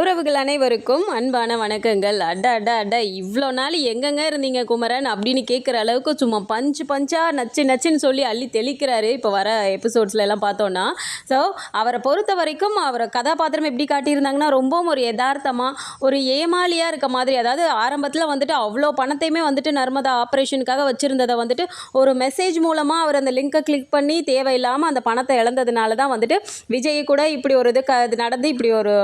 உறவுகள் அனைவருக்கும் அன்பான வணக்கங்கள். அட அட அட இவ்வளோ நாள் எங்கெங்க இருந்தீங்க குமரன்? அப்படின்னு கேட்குற அளவுக்கு சும்மா பஞ்சு பஞ்சாக நச்சு நச்சுன்னு சொல்லி அள்ளி தெளிக்கிறாரு இப்போ வர எபிசோட்ஸ்ல எல்லாம் பார்த்தோன்னா ஸோ அவரை பொறுத்த வரைக்கும் அவரை கதாபாத்திரம் எப்படி காட்டியிருந்தாங்கன்னா ரொம்பவும் ஒரு யதார்த்தமாக ஒரு ஏமாளியாக இருக்க மாதிரி. அதாவது ஆரம்பத்தில் வந்துட்டு அவ்வளோ பணத்தையுமே வந்துட்டு நர்மதா ஆப்ரேஷனுக்காக வச்சுருந்ததை வந்துட்டு ஒரு மெசேஜ் மூலமாக அவர் அந்த லிங்கை கிளிக் பண்ணி தேவையில்லாமல் அந்த பணத்தை இழந்ததுனால தான் வந்துட்டு விஜய் கூட இப்படி ஒரு இது க இது நடந்து இப்படி ஒரு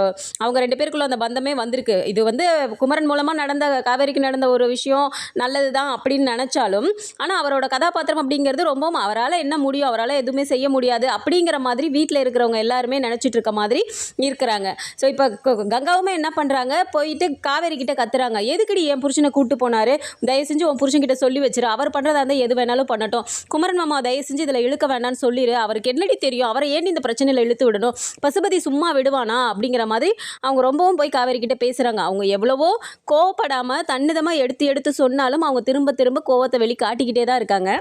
அவங்க ரெண்டு பேருக்குள்ள அந்த பந்தமே வந்திருக்கு. இது வந்து குமரன் மூலமாக நடந்த காவேரிக்கு நடந்த ஒரு விஷயம் நல்லது தான் அப்படின்னு நினச்சாலும் ஆனால் அவரோட கதாபாத்திரம் அப்படிங்கிறது ரொம்பவும் அவரால் என்ன முடியும் அவரால் எதுவுமே செய்ய முடியாது அப்படிங்கிற மாதிரி வீட்டில் இருக்கிறவங்க எல்லாருமே நினச்சிட்டு இருக்க மாதிரி இருக்கிறாங்க. ஸோ இப்போ கங்காவுமே என்ன பண்ணுறாங்க போயிட்டு காவேரி கிட்ட கத்துறாங்க. எதுக்கடி என் புருஷனை கூட்டு போனார்? தயவு செஞ்சு உன் புருஷன்கிட்ட சொல்லி வச்சிரு. அவர் பண்ணுறதா இருந்தால் எது வேணாலும் பண்ணட்டும். குமரன் மாமா தயவு செஞ்சு இதில் இழுக்க வேணாம்னு சொல்லிடு அவருக்கு என்னடி தெரியும்? அவரை ஏன் இந்த பிரச்சனையில் இழுத்து விடணும்? பசுபதி சும்மா விடுவானா? அப்படிங்கிற மாதிரி அவங்க ரொம்பவும் போய் காவேரி கிட்ட பேசுகிறாங்க அவங்க எவ்வளவோ கோவப்படாமல் தன்னிதமாக எடுத்து எடுத்து சொன்னாலும் அவங்க திரும்ப திரும்ப கோவத்தை வெளி காட்டிக்கிட்டே தான் இருக்காங்க.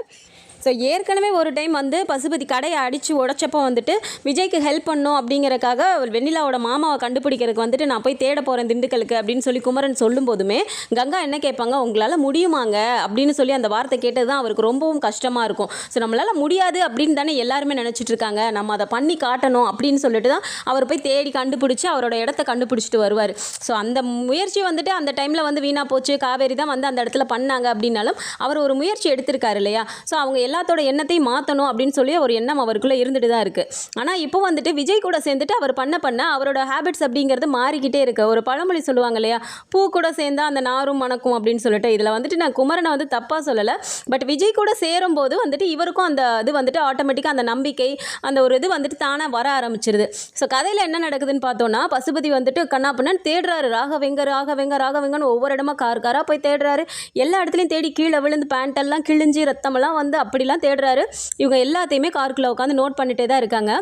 ஸோ ஏற்கனவே ஒரு டைம் வந்து பசுபதி கடையை அடித்து உடச்சப்போ வந்துட்டு விஜய்க்கு ஹெல்ப் பண்ணும் அப்படிங்கிறக்காக வெண்ணிலாவோட மாமாவை கண்டுபிடிக்கிறதுக்கு வந்துட்டு நான் போய் தேட போகிறேன் திண்டுக்கலுக்கு அப்படின்னு சொல்லி குமரன் சொல்லும் போதுமே கங்கா என்ன கேட்பாங்க? உங்களால் முடியுமாங்க? அப்படின்னு சொல்லி அந்த வார்த்தை கேட்டது தான் அவருக்கு ரொம்பவும் கஷ்டமாக இருக்கும். ஸோ நம்மளால் முடியாது அப்படின்னு தானே எல்லாருமே நினச்சிட்டு இருக்காங்க. நம்ம அதை பண்ணி காட்டணும் அப்படின்னு சொல்லிட்டு தான் அவர் போய் தேடி கண்டுபிடிச்சி அவரோட இடத்த கண்டுபிடிச்சிட்டு வருவார். ஸோ அந்த முயற்சி வந்துட்டு அந்த டைமில் வந்து வீணாக போச்சு. காவேரி தான் வந்து அந்த இடத்துல பண்ணாங்க அப்படின்னாலும் அவர் ஒரு முயற்சி எடுத்திருக்காரு இல்லையா? ஸோ அவங்க எல்லாத்தோட எண்ணத்தையும் மாற்றணும் அப்படின்னு சொல்லி ஒரு எண்ணம் அவருக்குள்ளே இருந்துட்டு தான் இருக்குது ஆனால் இப்போ வந்துட்டு விஜய் கூட சேர்ந்துட்டு அவர் பண்ண பண்ண அவரோட ஹேபிட்ஸ் அப்படிங்கிறது மாறிக்கிட்டே இருக்கு. ஒரு பழமொழி சொல்லுவாங்க இல்லையா? பூ கூட சேர்ந்தா அந்த நாரும் மணக்கும் அப்படின்னு சொல்லிட்டு. இதில் வந்துட்டு நான் குமரனை வந்து தப்பாக சொல்லலை. பட் விஜய் கூட சேரும்போது வந்துட்டு இவருக்கும் அந்த இது வந்துட்டு ஆட்டோமேட்டிக்காக அந்த நம்பிக்கை அந்த ஒரு இது வந்துட்டு தானாக வர ஆரம்பிச்சிருது. ஸோ கதையில் என்ன நடக்குதுன்னு பார்த்தோன்னா பசுபதி வந்துட்டு கண்ணாப்பண்ணன் தேடுறாரு. ராகவெங்க ராகவெங்க ராகவெங்கன்னு ஒவ்வொரு இடமா கார் காராக போய் தேடுறாரு. எல்லா இடத்துலையும் தேடி கீழே விழுந்து பேண்டெல்லாம் கிழிஞ்சி கிழிஞ்சு ரத்தமெல்லாம் வந்து அப்படி இப்படிலாம் தேடுறாரு. இவங்க எல்லாத்தையுமே காருக்குள்ளே உட்காந்து நோட் பண்ணிட்டே தான் இருக்காங்க.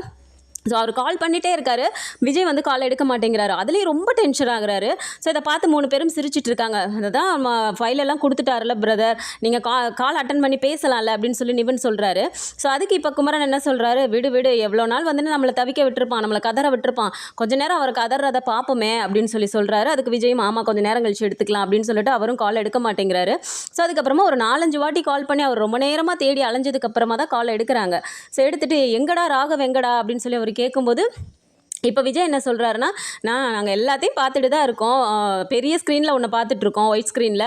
ஸோ அவர் கால் பண்ணிகிட்டே இருக்காரு. விஜய் வந்து கால் எடுக்க மாட்டேங்கிறாரு. அதுலேயும் ரொம்ப டென்ஷன் ஆகுறாரு. ஸோ இதை பார்த்து மூணு பேரும் சிரிச்சிட்டு இருக்காங்க. அதுதான் நம்ம ஃபைலெல்லாம் கொடுத்துட்டாருல பிரதர் நீங்கள் கா கால் அட்டன் பண்ணி பேசலாம்ல அப்படின்னு சொல்லி நிவன் சொல்கிறாரு ஸோ அதுக்கு இப்போ குமரன் என்ன சொல்கிறாரு விடு விடு. எவ்வளோ நாள் வந்து நம்மளை தவிக்க விட்டுருப்பான் நம்மளை கதற விட்டுருப்பான். கொஞ்ச நேரம் அவர் கதறதை பார்ப்போமே அப்படின்னு சொல்லி சொல்கிறாரு அதுக்கு விஜய் மாமா கொஞ்சம் நேரம் கழிச்சு எடுத்துக்கலாம் அப்படின்னு சொல்லிட்டு அவரும் கால் எடுக்க மாட்டேங்கிறாரு. ஸோ அதுக்கப்புறமா ஒரு நாலஞ்சு வாட்டி கால் பண்ணி அவர் ரொம்ப நேரமாக தேடி அலைஞ்சதுக்கு அப்புறமா தான் கால் எடுக்கிறாங்க. ஸோ எடுத்துட்டு எங்கடா ராகவ் எங்கடா? அப்படின்னு சொல்லி அவர் கேட்கும்போது இப்போ விஜய் என்ன சொல்கிறாருன்னா நான் நாங்கள் எல்லாத்தையும் பார்த்துட்டு தான் இருக்கோம். பெரிய ஸ்க்ரீனில் ஒன்று பார்த்துட்ருக்கோம் ஒயிட் ஸ்க்ரீனில்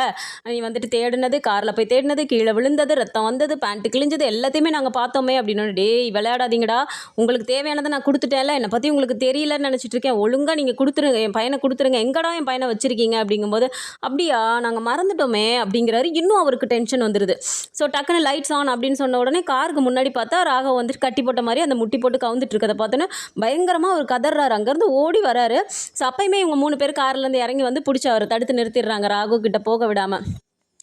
நீ வந்துட்டு தேடினது காரில் போய் தேடினது கீழே விழுந்தது ரத்தம் வந்தது பேண்ட்டு கிழிஞ்சது எல்லாத்தையுமே நாங்கள் பார்த்தோமே அப்படின்னு டேய் விளையாடாதீங்கடா. உங்களுக்கு தேவையானதை நான் கொடுத்துட்டேன்ல. என்னை பற்றி உங்களுக்கு தெரியலன்னு நினச்சிட்டு இருக்கேன். ஒழுங்காக நீங்கள் கொடுத்துருங்க என் பையனை கொடுத்துருங்க. எங்கடா என் பையனை வச்சுருக்கீங்க? அப்படிங்கும்போது அப்படியா நாங்கள் மறந்துட்டோமே அப்படிங்கிறாரு. இன்னும் அவருக்கு டென்ஷன் வந்துடுது ஸோ டக்குன்னு லைட்ஸ் ஆன் அப்படின்னு சொன்ன உடனே காருக்கு முன்னாடி பார்த்தா ராகவ் வந்துட்டு கட்டி போட்ட மாதிரி அந்த முட்டி போட்டு கவுந்துட்டு இருக்கதை பார்த்தோன்னே பயங்கரமாக அவர் கதறாரு அங்கேருந்து ஓடி வராரு. ஸோ அப்பயுமே இவங்க மூணு பேர் கார்லேருந்து இறங்கி வந்து பிடிச்சி அவர் தடுத்து நிறுத்திடுறாங்க ராகு கிட்ட போக விடாமல்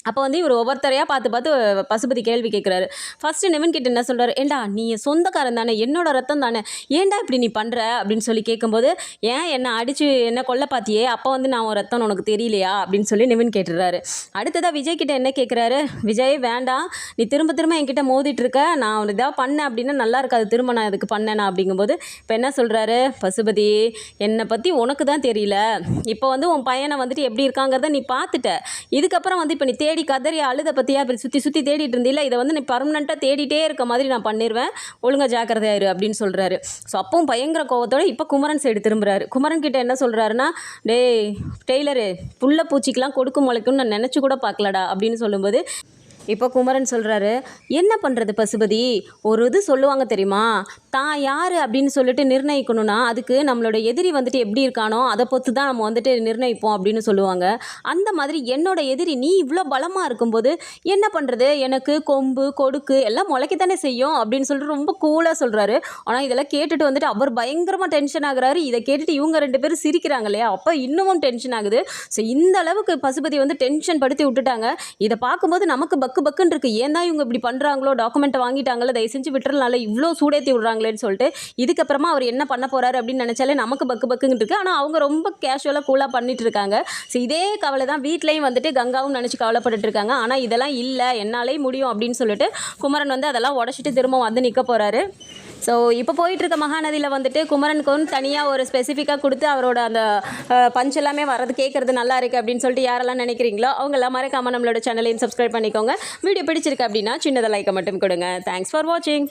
அப்போ வந்து இவர் ஒவ்வொருத்தரையாக பார்த்து பார்த்து பசுபதி கேள்வி கேட்குறாரு. ஃபஸ்ட்டு நிவன் கிட்ட என்ன சொல்கிறாரு ஏண்டா நீ சொந்தக்காரன் தானே என்னோட ரத்தம் தானே ஏன்டா இப்படி நீ பண்ணுற அப்படின்னு சொல்லி கேட்கும்போது ஏன் என்னை அடித்து என்ன கொல்ல பார்த்தியே அப்போ வந்து நான் உன் ரத்தம் உனக்கு தெரியலையா? அப்படின்னு சொல்லி நிவன் கேட்டுடுறாரு. அடுத்ததாக விஜய் கிட்ட என்ன கேட்குறாரு? விஜய் வேண்டாம் நீ திரும்ப திரும்ப என்கிட்ட மோதிட்டு இருக்க நான் உனக்கு இதாக பண்ணேன் அப்படின்னா நல்லா இருக்காது திரும்ப நான் இதுக்கு பண்ணேனா? அப்படிங்கும்போது இப்போ என்ன சொல்கிறாரு பசுபதி என்னை பற்றி உனக்கு தான் தெரியல. இப்போ வந்து உன் பையனை வந்துட்டு எப்படி இருக்காங்கிறத நீ பார்த்துட்ட. இதுக்கப்புறம் வந்து இப்போ நீ தேடி கதறி அழுத பற்றியா இப்படி சுற்றி சுற்றி தேடிட்டு இருந்தில்ல இதை வந்து நீ பர்மனெண்ட்டாக தேடிட்டே இருக்க மாதிரி நான் பண்ணிடுவேன் ஒழுங்கா ஜாக்கிரதையாயிரு அப்படின்னு சொல்கிறாரு ஸோ அப்பவும் பயங்கர கோவத்தோட இப்போ குமரன் சைடு திரும்புகிறாரு குமரன் கிட்ட என்ன சொல்கிறாருன்னா டேய் டெய்லரு புள்ள பூச்சிக்கெலாம் கொடுக்கும் முளைக்கும்னு நான் நினச்சி கூட பார்க்கலடா அப்படின்னு சொல்லும்போது இப்போ குமரன் சொல்கிறாரு என்ன பண்ணுறது பசுபதி? ஒரு இது சொல்லுவாங்க தெரியுமா? தான் யார் அப்படின்னு சொல்லிட்டு நிர்ணயிக்கணும்னா அதுக்கு நம்மளோட எதிரி வந்துட்டு எப்படி இருக்கானோ அதை பொறுத்து தான் நம்ம வந்துட்டு நிர்ணயிப்போம் அப்படின்னு சொல்லுவாங்க. அந்த மாதிரி என்னோட எதிரி நீ இவ்வளோ பலமாக இருக்கும்போது என்ன பண்ணுறது எனக்கு கொம்பு கொடுக்கு எல்லாம் முளைக்கத்தானே செய்யும் அப்படின்னு சொல்லிட்டு ரொம்ப கூலாக சொல்கிறாரு ஆனால் இதெல்லாம் கேட்டுட்டு வந்துட்டு அவர் பயங்கரமாக டென்ஷன் ஆகுறாரு. இதை கேட்டுட்டு இவங்க ரெண்டு பேரும் சிரிக்கிறாங்க இல்லையா? அப்போ இன்னமும் டென்ஷன் ஆகுது. ஸோ இந்த அளவுக்கு பசுபதி வந்து டென்ஷன் படுத்தி விட்டுட்டாங்க. இதை பார்க்கும்போது நமக்கு பக்கு பக்குன்னு இருக்கு. ஏன் தான் இவங்க இப்படி பண்ணுறாங்களோ டாக்குமெண்ட்டை வாங்கிட்டாங்களோ? தயவு செஞ்சு விட்டுறலாம்ல. இவ்வளோ சூடேற்றி விடுறாங்களேன்னு சொல்லிட்டு இதுக்கப்புறமா அவர் என்ன பண்ண போகிறாரு அப்படின்னு நினச்சாலே நமக்கு பக்கு பக்குன்னு இருக்கு. ஆனால் அவங்க ரொம்ப கேஷுவலாக கூலாக பண்ணிட்டு இருக்காங்க. ஸோ இதே கவலை தான் வீட்லேயும் வந்துட்டு கங்காவும் நினச்சி கவலைப்பட்டு இருக்காங்க. ஆனால் இதெல்லாம் இல்லை. என்னாலே முடியும் அப்படின்னு சொல்லிட்டு குமரன் வந்து அதெல்லாம் உடச்சிட்டு திரும்ப வந்து நிற்க போகிறாரு ஸோ இப்போ போயிட்டு இருக்க மகாநதியில் வந்துட்டு குமரனுக்கு வந்து தனியாக ஒரு ஸ்பெசிஃபிக்காக கொடுத்து அவரோட அந்த பஞ்ச் எல்லாமே வரது கேட்குறது நல்லா இருக்குது அப்படின்னு சொல்லிட்டு யாரெல்லாம் நினைக்கிறீங்களோ அவங்கெல்லாம் மறக்காமல் நம்மளோட சேனலையும் சப்ஸ்கிரைப் பண்ணிக்கோங்க. வீடியோ பிடிச்சிருக்கு அப்படின்னா சின்னதாக லைக்கை மட்டும் கொடுங்க. தேங்க்ஸ் ஃபார் வாட்சிங்